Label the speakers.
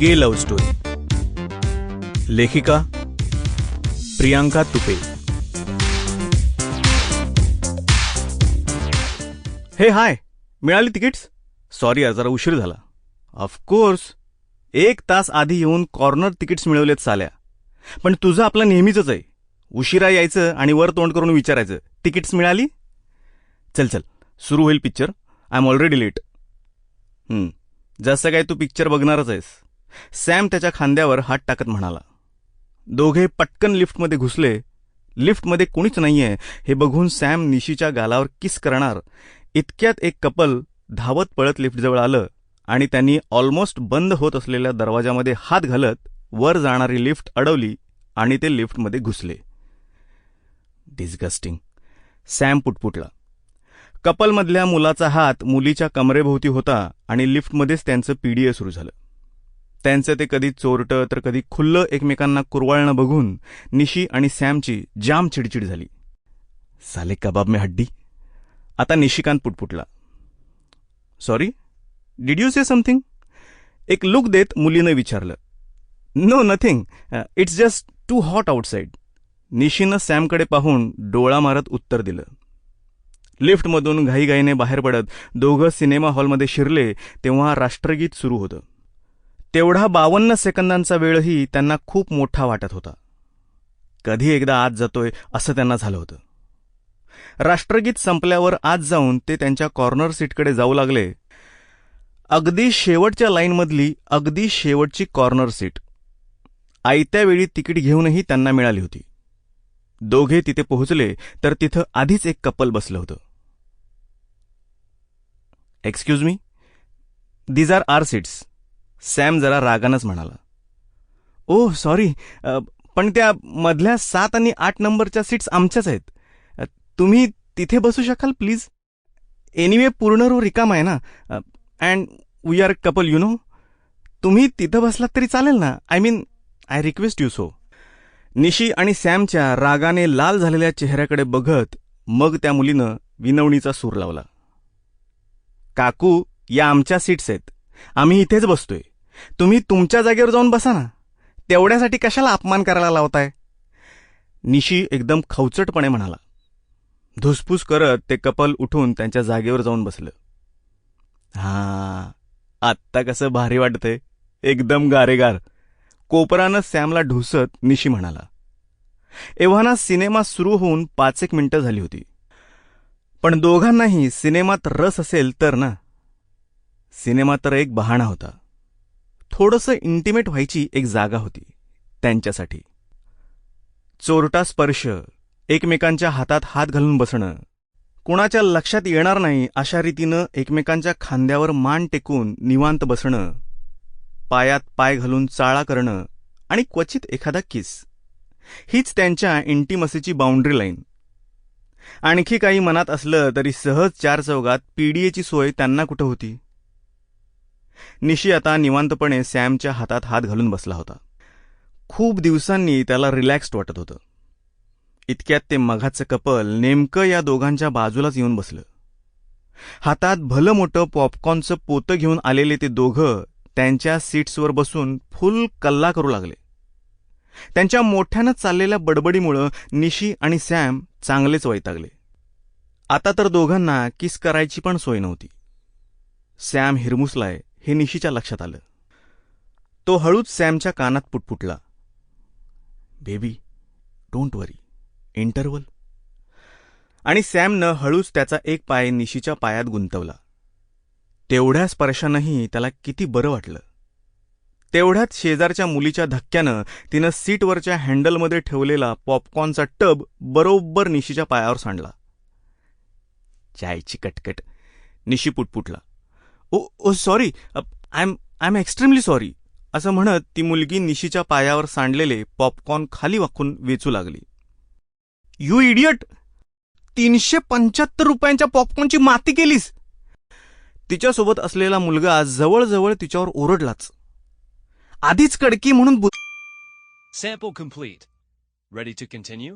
Speaker 1: गे love story लेखिका प्रियांका तुपे. हे हाय मिळाली तिकीट्स? सॉरी यार जरा उशीर झाला. ऑफकोर्स एक तास आधी येऊन कॉर्नर तिकीट्स मिळवलेत साल्या. पण तुझं आपलं नेहमीच आहे. उशिरा यायचं आणि वर तोंड करून विचारायचं. तिकीट्स मिळाली? चल चल. सुरू होईल picture I am already late जसं काय तू पिक्चर बघणारच आहेस. सॅम त्याच्या खांद्यावर हात टाकत म्हणाला दोघे पटकन लिफ्टमध्ये घुसले. लिफ्टमध्ये कुणीच नाहीये. हे बघून सॅम निशीच्या गालावर किस करणार? इतक्यात एक कपल धावत पळत लिफ्टजवळ आलं आणि त्यांनी ऑलमोस्ट बंद होत असलेल्या दरवाजामध्ये हात घालत वर जाणारी लिफ्ट अडवली आणि ते लिफ्टमध्ये घुसले. Disgusting Sam पुटपुटला. कपलमधल्या मुलाचा हात मुलीच्या कमरेभोवती होता आणि लिफ्टमध्येच त्यांचं पीडीए सुरू झालं. त्यांचं ते कधी चोरटं तर कधी खुल्लं एकमेकांना कुरवाळणं बघून निशी आणि सॅमची जाम चिडचिड झाली. साले कबाब में हड्डी? आता Nishikant पुटपुटला. Sorry did you say something एक लुक देत मुलीनं विचारलं. No nothing it's just too hot outside निशीनं सॅमकडे पाहून डोळा मारत उत्तर दिलं. लिफ्टमधून घाईघाईने बाहेर पडत दोघं सिनेमा हॉलमध्ये शिरले तेव्हा राष्ट्रगीत सुरू होतं. तेवढा बावन्न सेकंदांचा वेळही त्यांना खूप मोठा वाटत होता. कधी एकदा आत जातोय असं त्यांना झालं होतं. राष्ट्रगीत संपल्यावर आत जाऊन ते त्यांच्या कॉर्नर सीटकडे जाऊ लागले. अगदी शेवटच्या लाईनमधली अगदी शेवटची कॉर्नर सीट. आयत्या वेळी तिकीट घेऊनही त्यांना मिळाली होती. दोघे तिथे पोहोचले तर तिथं आधीच एक कपल बसलं होतं. Excuse me these are are seats Sam जरा रागानंच म्हणाला. ओह सॉरी पण त्या मधल्या सात आणि आठ नंबरच्या सीट्स आमच्याच आहेत. तुम्ही तिथे बसू शकाल प्लीज? एनिवे पूर्ण रो रिकाम आहे ना? And we are couple you know? तुम्ही तिथं बसलात तरी चालेल ना? I mean I request you so. Nishi आणि सॅमच्या रागाने लाल झालेल्या चेहऱ्याकडे बघत मग त्या मुलीनं विनवणीचा सूर लावला. काकू या आमच्या सीट्स आहेत. आम्ही इथेच बसतोय. तुम्ही तुमच्या जागेवर जाऊन बसा ना. तेवढ्यासाठी कशाला अपमान करायला लावताय? निशी एकदम खवचटपणे म्हणाला. धुसफूस करत ते कपल उठून त्यांच्या जागेवर जाऊन बसलं. हा आत्ता कसं भारी वाटतंय. एकदम गारेगार. कोपरानं सॅमला ढुसत निशी म्हणाला. एव्हाना सिनेमा सुरू होऊन पाच एक मिनिटं झाली होती. पण दोघांनाही सिनेमात रस असेल तर ना. सिनेमा तर एक बहाणा होता. थोडंसं इंटिमेट व्हायची एक जागा होती त्यांच्यासाठी. चोरटा स्पर्श एकमेकांच्या हातात हात घालून बसणं. कुणाच्या लक्षात येणार नाही अशा रीतीनं एकमेकांच्या खांद्यावर मान टेकून निवांत बसणं. पायात पाय घालून चाळा करणं आणि क्वचित एखादा किस. हीच त्यांच्या इंटिमसीची बाउंड्री लाईन आणखी काही मनात असलं तरी सहज चार चौगात पीडीएची सोय त्यांना कुठं होती? निशी आता निवांतपणे सॅमच्या हातात हात घालून बसला होता. खूप दिवसांनी त्याला रिलॅक्स्ड वाटत होतं. इतक्यात ते मघाचं कपल नेमकं या दोघांच्या बाजूलाच येऊन बसलं. हातात भलं मोठं पॉपकॉर्नचं पोतं घेऊन आलेले ते दोघं त्यांच्या सीट्सवर बसून फुल कल्ला करू लागले. त्यांच्या मोठ्यानं चाललेल्या बडबडीमुळं निशी आणि सॅम चांगलेच वैतागले. आता तर दोघांना किस करायची पण सोय नव्हती. सॅम हिरमुसलाय हे निशीच्या लक्षात आलं. तो हळूच सॅमच्या कानात पुटपुटला. Baby don't worry. इंटरवल. आणि सॅमनं हळूच त्याचा एक पाय निशीच्या पायात गुंतवला. तेवढ्या स्पर्शानंही त्याला किती बरं वाटलं. तेवढ्यात शेजारच्या मुलीच्या धक्क्यानं तिनं सीटवरच्या हँडलमध्ये ठेवलेला पॉपकॉर्नचा टब बरोबर निशीच्या पायावर सांडला. चायची कटकट. निशी पुटपुटला. Oh O sorry I am I am extremely sorry असं म्हणत ती मुलगी निशीच्या पायावर सांडलेले पॉपकॉर्न खाली वाकून वेचू लागली. यू इडियट तीनशे पंच्याहत्तर रुपयांच्या पॉपकॉर्नची माती केलीस! तिच्यासोबत असलेला मुलगा जवळजवळ तिच्यावर ओरडलाच. आधीच कडकी म्हणून बु-
Speaker 2: Sample complete. Ready to continue?